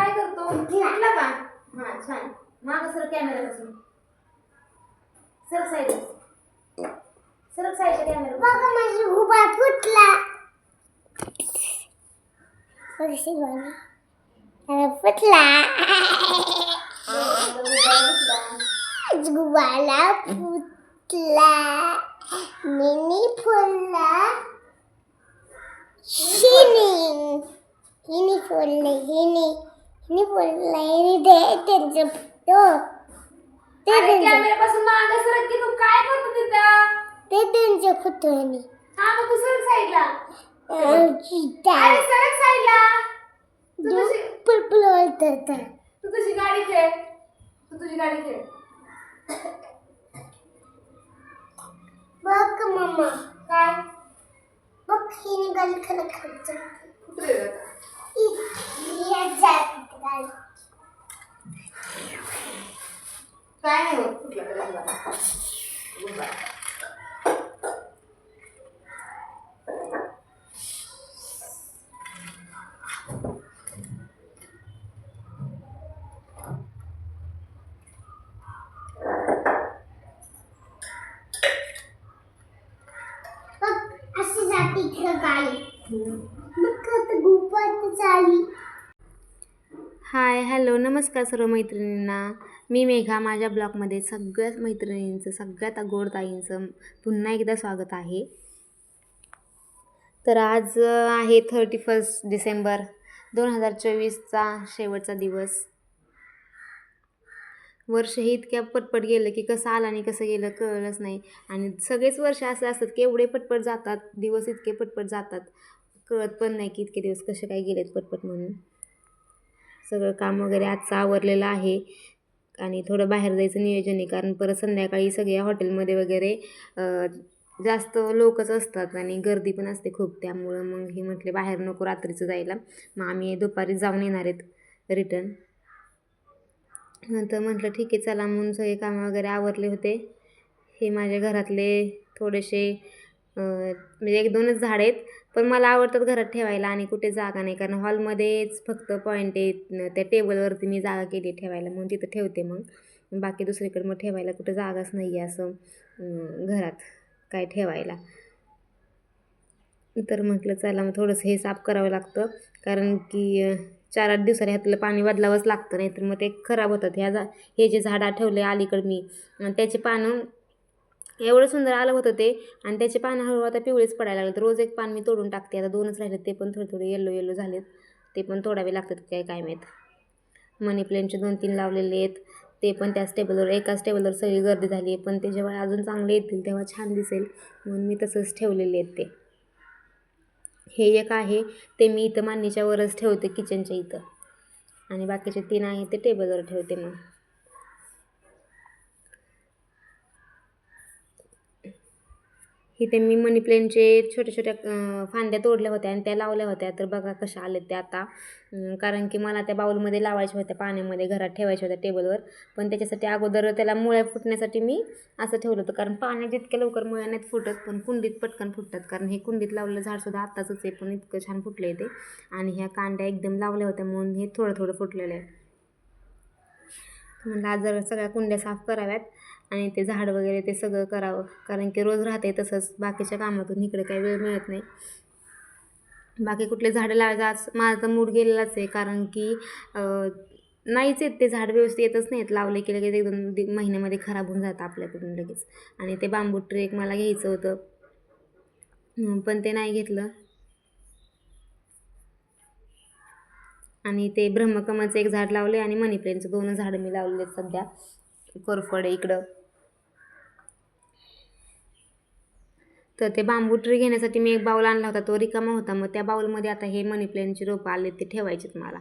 काय करतो? कुठला का? हा छान. माग सर कॅमेरा पासून. सर साईड सर साईडच्या कॅमेरा बघा माझी फुटला फुटला गुबाला फुटला मिनी फुलला. हिनी हिनी फुलले हिनी. हिनी दे त्यांचं फोटो. ते त्यांचं कॅमेरा पासून माग सर की तू काय करतो तिथं? ते त्यांचं फोटो हिनी हा मग तू सर साईडला. अं, चिता. अरे सर साईडला. तू दो- तुझी पळपळ ओळखतात. तू तुझी गाडी खेळ? तू तुझी गाडी खेळ. बघ मम्मा काय? बघ ही निघाली खरं खर्च कुठे जाता? काय नाही होत कुठल्या कडेला गुब्बारा. बघ अशी जाती खरं गाडी बघ आता गुपात चाली हाय हॅलो नमस्कार सर्व मैत्रिणींना. मी मेघा माझ्या ब्लॉगमध्ये सगळ्याच मैत्रिणींचं सगळ्यात गोडताईंचं पुन्हा एकदा स्वागत आहे. तर आज आहे थर्टी फर्स्ट डिसेंबर दोन हजार चोवीसचा शेवटचा दिवस. वर्ष हे इतक्या पटपट गेलं की कसं आलं आणि कसं गेलं कळलंच नाही. आणि सगळेच वर्ष असे असतात की एवढे पटपट जातात दिवस इतके पटपट जातात. कळत पण नाही की इतके दिवस कसे काय गेलेत पटपट म्हणून. सगळं काम वगैरे आजचं आवरलेलं आहे. आणि थोडं बाहेर जायचं नियोजन आहे. कारण परत संध्याकाळी सगळ्या हॉटेलमध्ये वगैरे जास्त लोकच असतात आणि गर्दी पण असते खूप. त्यामुळं मग हे म्हटले बाहेर नको रात्रीचं जायला. मग आम्ही दुपारी जाऊन येणार आहेत रिटर्न नंतर म्हटलं ठीक आहे चला. म्हणून सगळे कामं वगैरे आवरले होते. हे माझ्या घरातले थोडेसे म्हणजे एक दोनच झाड आहेत. पण मला आवडतात घरात ठेवायला आणि कुठे जागा नाही. कारण हॉलमध्येच फक्त पॉईंट आहे त्या टेबलवरती मी जागा केली ठेवायला म्हणून तिथं ठेवते मग. बाकी दुसरीकडे मग ठेवायला कुठं जागाच नाही आहे असं घरात काय ठेवायला. तर म्हटलं चला मग थोडंसं हे साफ करावं लागतं. कारण की चार आठ दिवसाला ह्यातलं पाणी बदलावंच लागतं नाही तर मग ते खराब होतात. ह्या जा हे जे झाडं ठेवले अलीकडे मी त्याचे पानं एवढं सुंदर आलं होतं ते. आणि त्याचे पानं हळूहळू आता पिवळेच पडायला लागले तर रोज एक पान मी तोडून टाकते. आता दोनच राहिले ते पण थोडे थोडे येल्लो येल्लो झालेत. ते पण तोडावे लागतात काय काय माहीत. मनी प्लॅनचे दोन तीन लावलेले आहेत. ते पण त्याच टेबलवर एकाच टेबलवर सगळी गर्दी झाली आहे. पण ते जेव्हा अजून चांगले येतील तेव्हा छान दिसेल. म्हणून मी तसंच ठेवलेले आहेत ते. हे एक आहे. ते मी इथं मांडणीच्या वरच ठेवते किचनच्या इथं. आणि बाकीचे तीन आहे ते टेबलवर ठेवते मग. इथे मी मनीप्लेनचे छोट्या छोट्या फांद्या तोडल्या होत्या आणि त्या लावल्या होत्या. तर बघा कशा आल्या त्या आता. कारण की मला त्या बाऊलमध्ये लावायच्या होत्या पाण्यामध्ये घरात ठेवायच्या होत्या टेबलवर. पण त्याच्यासाठी अगोदर त्याला मुळ्या फुटण्यासाठी मी असं ठेवलं होतं. कारण पाण्यात जितक्या लवकर मुळ्या नाहीत फुटत पण कुंडीत पटकन फुटतात. कारण हे कुंडीत लावलेलं झाडसुद्धा आत्ताच आहे पण इतकं छान फुटलं आहे ते. आणि ह्या कांड्या एकदम लावल्या होत्या म्हणून हे थोडं थोडं फुटलेलं आहे. म्हणलं आज जर सगळ्या कुंड्या साफ कराव्यात. आणि ते झाड वगैरे ते सगळं करावं. कारण की रोज राहते तसंच. बाकीच्या कामातून इकडे काही वेळ मिळत नाही. बाकी कुठले झाडं लावायचं आज माझा तर मूड गेलेलाच आहे. कारण की नाहीच येत ते झाड व्यवस्थित येतच नाहीत. लावले की लगेच एक दोन महिन्यामध्ये खराब होऊन जातं आपल्याकडून लगेच. आणि ते बांबू ट्रेक मला घ्यायचं होतं. पण ते नाही घेतलं. आणि ते ब्रह्मकमलचं एक झाड लावले आणि मनी प्लॅनचं दोन झाडं मी लावलेले आहेत सध्या. कोरफड इकडं. तर ते बांबू ट्री घेण्यासाठी मी एक बाऊल आणला होता तो रिकामा होता. मग त्या बाऊलमध्ये आता हे मनी प्लॅनची रोपं आले ते ठेवायचेत मला.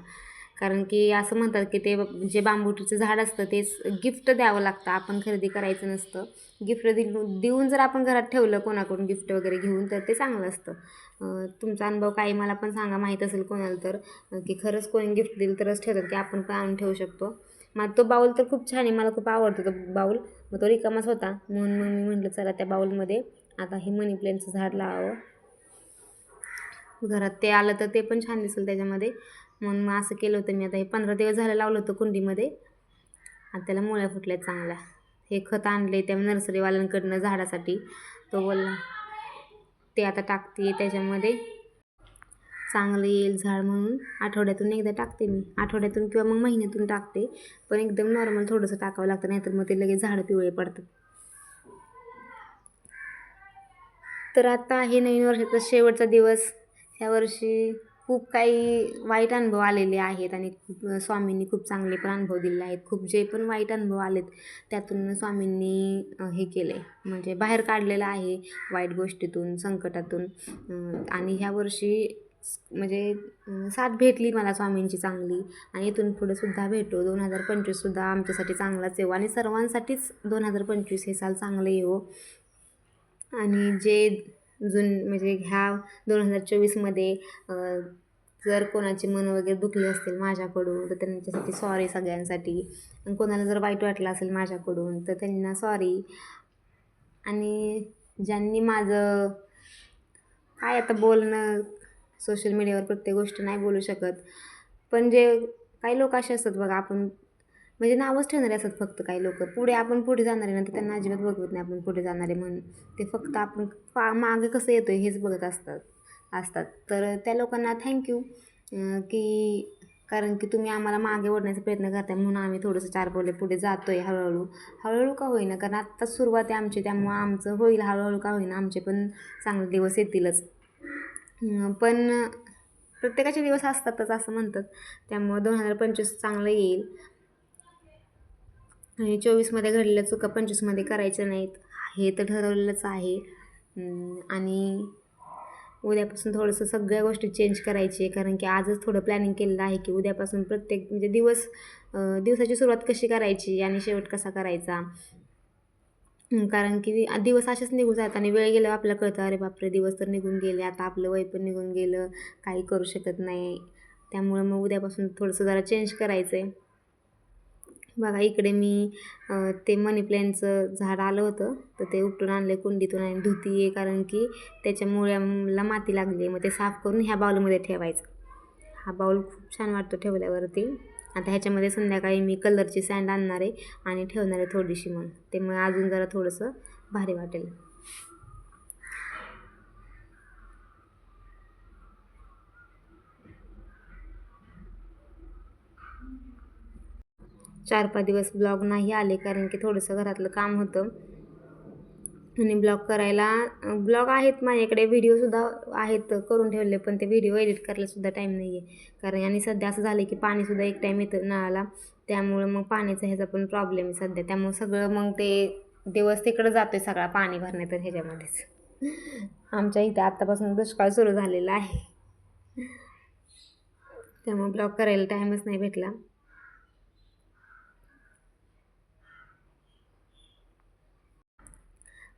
कारण की असं म्हणतात की ते जे बांबू ट्रीचं झाड असतं ते गिफ्ट द्यावं लागतं. आपण खरेदी करायचं नसतं. गिफ्ट देऊन देऊन जर आपण घरात ठेवलं कोणाकडून गिफ्ट वगैरे घेऊन तर ते चांगलं असतं. तुमचा अनुभव काही मला पण सांगा माहीत असेल कोणाला तर. की खरंच कोणी गिफ्ट दिलं तरच ठेवतात की आपण पण आणून ठेवू शकतो. मग तो बाऊल तर खूप छान आहे मला खूप आवडतो तो बाऊल. मग तो रिकामाच होता. म्हणून मग मी म्हटलं चला त्या बाऊलमध्ये आता हे मनी प्लॅनचं झाड लावावं. घरात ते आलं तर ते पण छान दिसेल त्याच्यामध्ये. म्हणून मग असं केलं होतं मी. आता हे पंधरा दिवस झालं लावलं होतं कुंडीमध्ये. आणि त्याला मुळ्या फुटल्या चांगल्या. हे खत आणले त्या नर्सरीवाल्यांकडनं झाडासाठी. तो बोलला ते आता टाकते त्याच्यामध्ये. चांगलं येईल झाड म्हणून. आठवड्यातून एकदा टाकते मी. आठवड्यातून किंवा मग महिन्यातून टाकते. पण एकदम नॉर्मल थोडंसं टाकावं लागतं. नाहीतर मग ते लगेच झाडं पिवळे पडतात. तर आता आहे नवीन वर्षाचा शेवटचा दिवस. ह्या वर्षी खूप काही वाईट अनुभव आलेले आहेत आणि खूप स्वामींनी खूप चांगले पण अनुभव दिलेले आहेत. खूप जे पण वाईट अनुभव आलेत त्यातून स्वामींनी हे केलं. आहे म्हणजे बाहेर काढलेलं आहे वाईट गोष्टीतून संकटातून. आणि ह्या वर्षी म्हणजे साथ भेटली मला स्वामींची चांगली. आणि इथून पुढे सुद्धा भेटो. दोन हजार पंचवीससुद्धा आमच्यासाठी चांगलाच येऊ. आणि सर्वांसाठीच दोन हजार पंचवीस हे साल चांगलं येऊ. आणि जे जुन म्हणजे ह्या दोन हजार चोवीसमध्ये जर कोणाचे मन वगैरे दुखले असतील माझ्याकडून तर त्यांच्यासाठी सॉरी सगळ्यांसाठी. आणि कोणाला जर वाईट वाटलं असेल माझ्याकडून तर त्यांना सॉरी आणि ज्यांनी माझं काय आता बोलणं सोशल मीडियावर प्रत्येक गोष्ट नाही बोलू शकत. पण जे काही लोक असे असतात बघा आपण म्हणजे नावच ठेवणारे असतात फक्त काही लोक. पुढे आपण पुढे जाणारे नंतर त्यांना अजिबात बघवत नाही आपण पुढे जाणारे म्हणून. ते फक्त आपण पा मागे कसं येतो हेच बघत असतात असतात. तर त्या लोकांना थँक्यू की कारण की तुम्ही आम्हाला मागे ओढण्याचा प्रयत्न करताय म्हणून आम्ही थोडंसं चार बोले पुढे जातो आहे हळूहळू. हळूहळू का होईना? कारण आत्ताच सुरुवात आहे आमची त्यामुळं आमचं होईल हळूहळू का होईना? आमचे पण चांगले दिवस येतीलच. पण प्रत्येकाचे दिवस असतातच असं म्हणतात. त्यामुळं दोन हजार पंचवीस चांगलं येईल. आणि चोवीसमध्ये घडलेल्या चुका पंचवीसमध्ये करायच्या नाहीत. हे तर ठरवलेलंच आहे. आणि उद्यापासून थोडंसं सगळ्या गोष्टी चेंज करायची आहे. कारण की आजच थोडं प्लॅनिंग केलेलं आहे की उद्यापासून प्रत्येक म्हणजे दिवस दिवसाची सुरुवात कशी करायची आणि शेवट कसा करायचा. कारण की दिवस असेच निघून जातात आणि वेळ गेल्यावर आपल्याला कळतं अरे बापरे दिवस तर निघून गेले. आता आपलं वय पण निघून गेलं. काही करू शकत नाही. त्यामुळं मग उद्यापासून थोडंसं जरा चेंज करायचं आहे बघा इकडे मी ते मनी प्लॅनचं झाड आलं होतं तर ते उपटून आणले कुंडीतून आणि धुती आहे कारण की त्याच्या मुळ्याला माती लागली मग ते साफ करून ह्या बाऊलमध्ये ठेवायचं. हा बाऊल खूप छान वाटतो ठेवल्यावरती. आता ह्याच्यामध्ये संध्याकाळी मी कलरची सँड आणणार आहे आणि ठेवणार आहे थोडीशी मग. ते मग अजून जरा थोडंसं भारी वाटेल. चार पाच दिवस ब्लॉग नाही आले कारण की थोडंसं घरातलं काम होतं. आणि ब्लॉग करायला ब्लॉग आहेत माझ्याकडे व्हिडिओसुद्धा आहेत करून ठेवले पण ते व्हिडिओ एडिट करायलासुद्धा टाईम नाही आहे कारण आणि सध्या असं झालं की पाणीसुद्धा एक टाईम येतं नळाला. त्यामुळं मग पाण्याचा ह्याचा पण प्रॉब्लेम आहे सध्या. त्यामुळं सगळं मग ते दिवस तिकडं जातो आहे सगळा पाणी भरण्यात ह्याच्यामध्येच. आमच्या इथे आत्तापासून दुष्काळ सुरू झालेला आहे. त्यामुळे ब्लॉग करायला टाईमच नाही भेटला.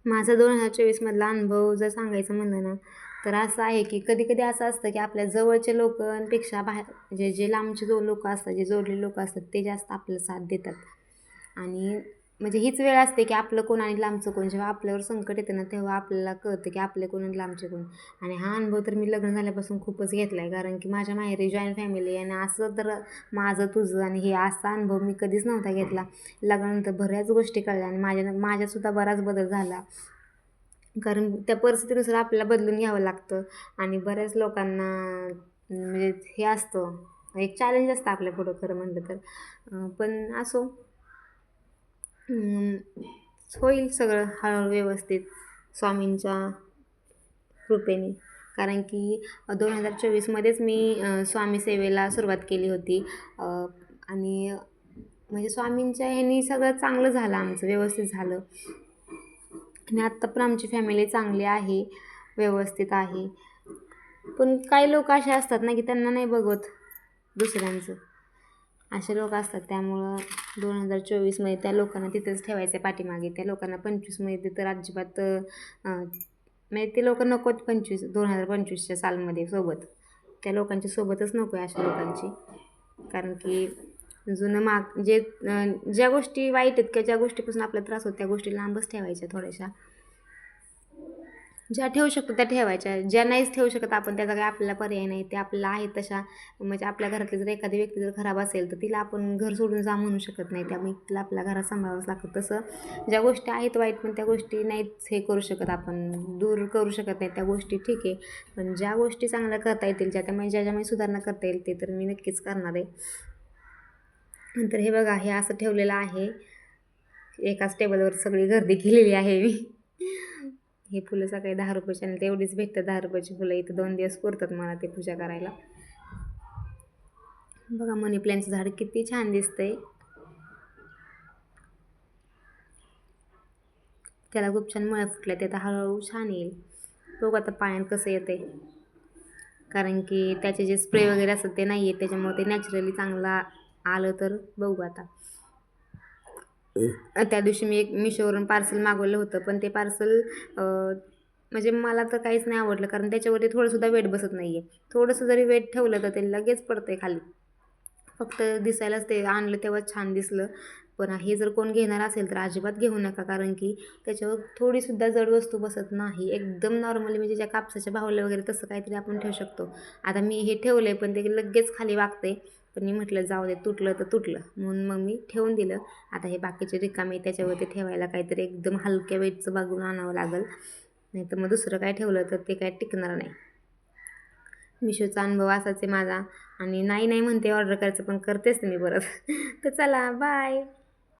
माझा दोन हजार चोवीसमधला अनुभव जर सांगायचं म्हणलं ना तर असं आहे की कधी कधी असं असतं की आपल्या जवळच्या लोकांपेक्षा बाहेर म्हणजे जे लांबचे जो लोक असतात जे जोडलेले लोक असतात ते जास्त आपलं साथ देतात. आणि म्हणजे हीच वेळ असते की आपलं कोण आणि लांबचं कोण. जेव्हा आपल्यावर संकट येतं ना तेव्हा आपल्याला कळतं की आपले कोण आणि लांबचे कोण. आणि हा अनुभव तर मी लग्न झाल्यापासून खूपच घेतला आहे कारण की माझ्या माहेरी जॉईंट फॅमिली आहे आणि असं तर माझं तुझं आणि हे असा अनुभव मी कधीच नव्हता घेतला. लग्नानंतर बऱ्याच गोष्टी कळल्या आणि माझ्या माझ्यातसुद्धा बराच बदल झाला. कारण त्या परिस्थितीनुसार आपल्याला बदलून घ्यावं लागतं आणि बऱ्याच लोकांना म्हणजे हे असतं. एक चॅलेंज असतं आपल्या पुढं खरं म्हणलं तर. पण असो. होईल सगळं हळूहळू व्यवस्थित स्वामींच्या कृपेने. कारण की दोन हजार चोवीसमध्येच मी स्वामी सेवेला सुरुवात केली होती. आणि म्हणजे स्वामींच्या ह्यानी सगळं चांगलं झालं आमचं व्यवस्थित झालं. आणि आत्ता पण आमची फॅमिली चांगली आहे व्यवस्थित आहे. पण काही लोक असे असतात ना की त्यांना नाही बघत दुसऱ्यांचं. असे लोक असतात त्यामुळं दोन हजार चोवीसमध्ये त्या लोकांना तिथंच ठेवायचं आहे पाठीमागे. त्या लोकांना पंचवीसमध्ये तर अजिबात म्हणजे ते लोक नकोत पंचवीस दोन हजार पंचवीसच्या सालमध्ये सोबत. त्या लोकांच्या सोबतच नको आहे अशा लोकांची. कारण की जुनं माग जे ज्या गोष्टी वाईट आहेत किंवा ज्या गोष्टीपासून आपला त्रास होतो त्या गोष्टी लांबच ठेवायच्या थोड्याशा. ज्या ठेवू शकतो त्या ठेवायच्या. ज्या नाहीच ठेवू शकत आपण त्याचा काही आपल्याला पर्याय नाही. ते आपल्याला आहे तशा. म्हणजे आपल्या घरातली जर एखादी व्यक्ती जर खराब असेल तर तिला आपण घर सोडून जा म्हणू शकत नाही. त्यामुळे तिला आपल्या घरात सांभाळावंच लागतं. तसं ज्या गोष्टी आहेत वाईट पण त्या गोष्टी नाहीच हे करू शकत आपण. दूर करू शकत नाही. त्या गोष्टी ठीक आहे. पण ज्या गोष्टी चांगल्या करता येतील ज्या त्यामुळे ज्याच्यामुळे सुधारणा करता येईल ते तर मी नक्कीच करणार आहे. नंतर हे बघा हे असं ठेवलेलं आहे. एकाच टेबलवर सगळी गर्दी केलेली आहे मी. हे फुलं सकाळी दहा रुपयाची आणि तेवढीच भेटतात दहा रुपयाची फुलं. इथं दोन दिवस पुरतात मला ते पूजा करायला. बघा मनी प्लॅनचं झाड किती छान दिसतंय. त्याला खूप छान मुळ्या फुटल्या ते आता हळूहळू छान येईल. बघू आता पाण्यात कसं येते कारण की त्याचे जे स्प्रे वगैरे असतात ते नाही आहेत त्याच्यामुळे ते नॅचरली चांगला आलं तर बघू आता. त्या दिवशी मी एक मिशोवरून पार्सल मागवलं होतं पण ते पार्सल म्हणजे मला तर काहीच नाही आवडलं कारण त्याच्यावरती थोडंसुद्धा वेट बसत नाही आहे थोडंसं जरी वेट ठेवलं तर ते लगेच पडतं आहे खाली. फक्त दिसायलाच ते आणलं तेव्हा छान दिसलं. पण हे जर कोण घेणार असेल तर अजिबात घेऊ नका कारण की त्याच्यावर थोडीसुद्धा जड वस्तू बसत नाही. एकदम नॉर्मली म्हणजे ज्या कापसाच्या बाहुल्या वगैरे तसं काहीतरी आपण ठेवू शकतो. आता मी हे ठेवलं आहे पण ते लगेच खाली वागते पण मी म्हटलं जाऊ दे तुटलं तर तुटलं. म्हणून मग मी ठेवून दिलं. आता हे बाकीचे रिकामे त्याच्यावरती ठेवायला काहीतरी एकदम हलक्या वेटचं बघून आणावं लागेल. नाही तर मग दुसरं काय ठेवलं तर ते काय टिकणार नाही. मिशोचा अनुभव असाच आहे माझा. आणि नाही नाही म्हणते ऑर्डर करायचं पण करतेच मी परत. तर चला बाय.